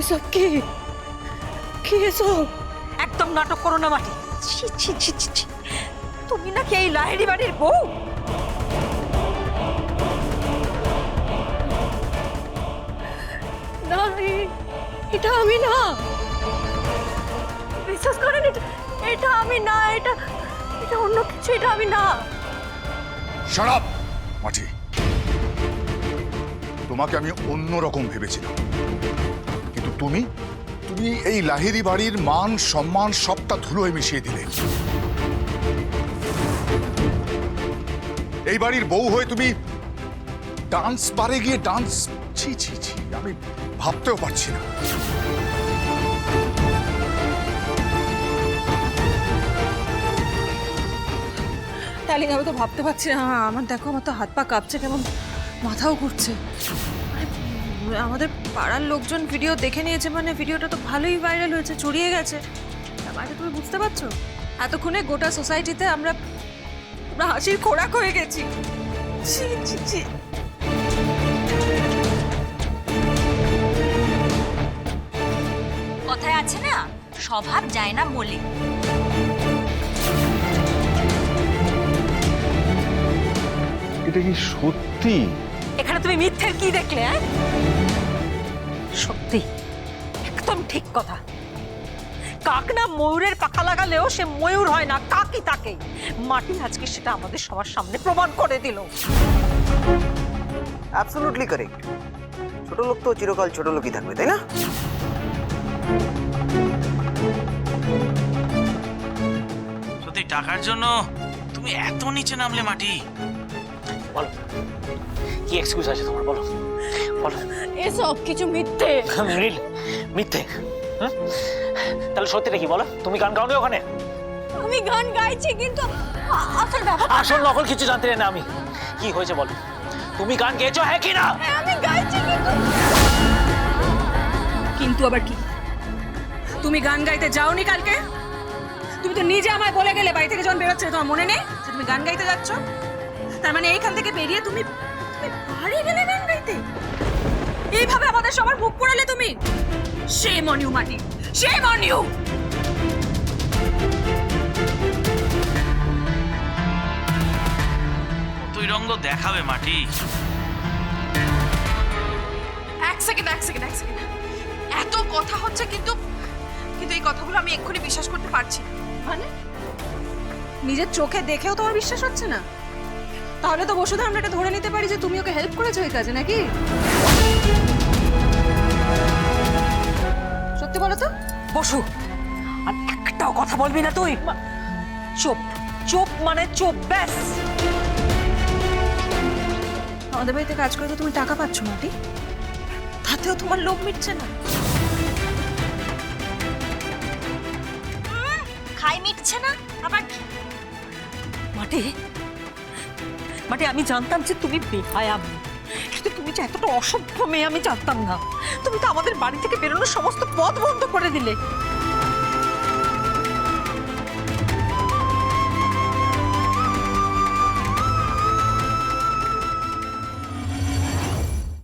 এসব কি? কি এসব? একদম নাটক করো না মাটি। ছি ছি ছি ছি ছি। তুমি নাকি এই লাহেরি বাড়ির বউ? না এটা আমি না। বিশ্বাস করেন এটা এটা আমি না এটা এটা অন্য কিছু এটা আমি না। সারাপ মাঠি তোমাকে আমি অন্য রকম ভেবেছিলাম। তুমি? তুমি এই লাহিরি বাড়ির মান, সম্মান, সবটা ধুলোয় মিশিয়ে দিলে। এই বাড়ির বউ হয়ে তুমি ডান্স পারে গিয়ে ডান্স ছি ছি ছি, আমি ভাবতেও পারছি না। ডার্লিং আমি তো ভাবতে পারছি না, আমার দেখো আমার তো হাত পা কাঁপছে কেমন, মাথাও ঘুরছে। আমাদের পাড়ার লোকজন ভিডিও দেখে নিয়েছে মানে ভিডিওটা তো ভালোই ভাইরাল হয়েছে ছড়িয়ে গেছে। মানে তুমি বুঝতে পারছ? এতক্ষণে গোটা সোসাইটিতে আমরা আমরা হাসির খোরাক হয়ে গেছি। ছি ছি ছি। কথায় আছে না স্বভাব যায় না বলে এটা কি সত্যি? এখানে তুমি মিথ্যের কি দেখলে হ্যাঁ? সত্যি একদম ঠিক কথা। কাক না ময়ূরের পাখা লাগালেও সে ময়ূর হয় না কাকই তাকে। মাটি আজকে সেটা আমাদের সবার সামনে প্রমাণ করে দিল। অ্যাবসলিউটলি কারেক্ট ছোট লোক তো চিরকাল ছোট লোকই থাকবে তাই না? সত্যি টাকার জন্য তুমি এত নিচে নামলে মাটি? বলো। কি এক্সকিউজ আছে তোমার? বলো। বলো। এসব কিছু মিথ্যে। রিল মিথ্যে? তাহলে সত্যিটা কি বলো? তুমি গান গাওনি ওখানে? আমি গান গাইছি কিন্তু আসল ব্যাপার আসল নকল কিছু জানতে না আমি। কি হয়েছে বলো? তুমি গান গেয়েছো হ্যাঁ কি না? আমি গাইছি কিন্তু কিন্তু আবার কি? তুমি গান গাইতে যাওনি কালকে? তুমি তো নিজে আমায় বলে গেলে বাড়ি থেকে যখন বেরোচ্ছে তোমার মনে নেই যে তুমি গান গাইতে যাচ্ছ? তার মানে এইখান থেকে বেরিয়ে তুমি তুমি বাড়ি গেলে গান গাইতে এইভাবে আমাদের সবার মুখ পোড়ালে তুমি? সে মনিউ মাটি। সে মনিউ কতই রঙ্গ দেখাবে মাটি? এক সেকেন্ড এক সেকেন্ড এক সেকেন্ড এত কথা হচ্ছে কিন্তু কিন্তু এই কথাগুলো আমি এক্ষুনি বিশ্বাস করতে পারছি। মানে? নিজের চোখে দেখেও তোমার বিশ্বাস হচ্ছে না। তাহলে তো বসুধা আমরা এটা ধরে নিতে পারি যে তুমি ওকে হেল্প করেছ এই কাজে নাকি? সত্যি বলো তো? বসু আর একটাও কথা বলবি না তুই? চুপ চুপ মানে চুপ ব্যাস। আমাদের বাড়িতে কাজ করে তো তুমি টাকা পাচ্ছ মাটি। তাতেও তোমার লোভ মিটছে না। খাই মিটছে না আবার মাটি মাটি আমি জানতাম যে তুমি বেহায়া কিন্তু তুমি যে এতটা অসভ্য মেয়ে আমি জানতাম না। তুমি তো আমাদের বাড়ি থেকে বেরোনোর সমস্ত পথ বন্ধ করে দিলে।